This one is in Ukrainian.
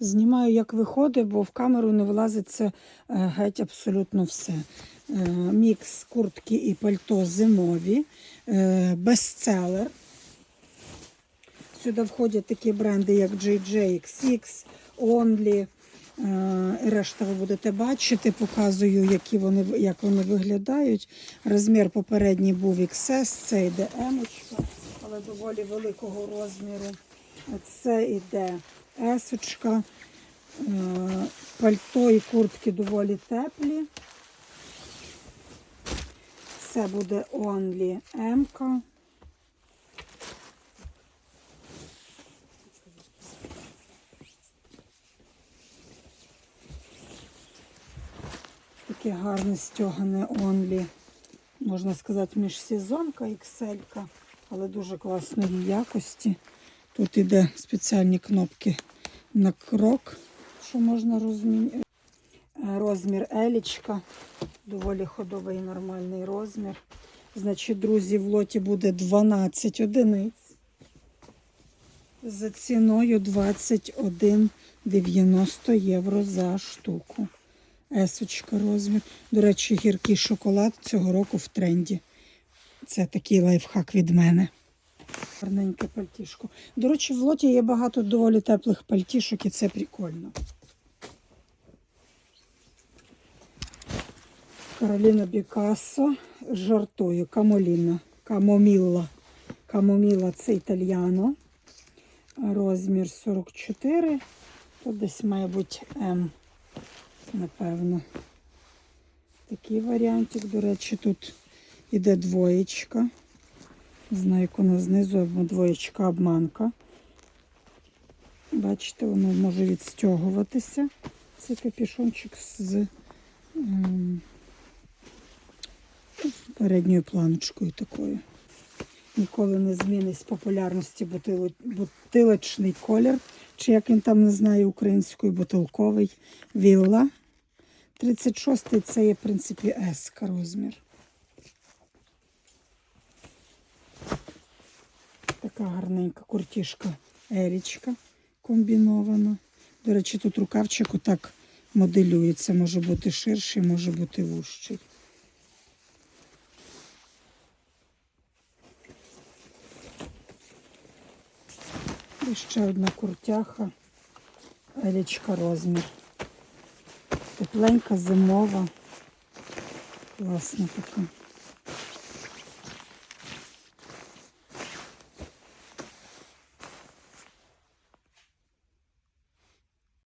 Знімаю, як виходить, бо в камеру не влазить це е, геть абсолютно все. Е, Мікс куртки і пальто зимові, е, бестселер. Сюди входять такі бренди, як JJXX, Only. і Решта ви будете бачити, показую, які вони, як вони виглядають. Розмір попередній був XS, це йде але доволі великого розміру. Це йде S. Пальто і куртки доволі теплі. Це буде Only. -ка. Таке гарне стягане онлі, можна сказати, міжсезонка, XL, але дуже класної якості. Тут іде спеціальні кнопки на крок, що можна розміняти. Розмір елічка, доволі ходовий нормальний розмір. Значить, друзі, в лоті буде 12 одиниць за ціною 21,90 євро за штуку. Есочка розмір. До речі, гіркий шоколад цього року в тренді. Це такий лайфхак від мене. Гарненьке пальтішко. До речі, в лоті є багато доволі теплих пальтішок і це прикольно. Кароліна Бікассо. Жартую. Камоліна. Камомілла. Камоміла це італьяно. Розмір 44. Тут десь, має бути М напевно. Такий варіантик, до речі, тут іде двоєчка. Як вона знизу, двоєчка обманка. Бачите, воно може відстягуватися. Це капюшончик з ем, передньою планочкою такою. Ніколи не змінить з популярності бутилочний колір, чи як він там не знає українською, бутилковий вілла. 36-й це є, в принципі, S розмір. Така гарненька куртішка Ерічка комбінована. До речі, тут рукавчик отак моделюється. Може бути ширший, може бути вужчий. І ще одна куртяха, елічка розмір. Тепленька, зимова. Класна така.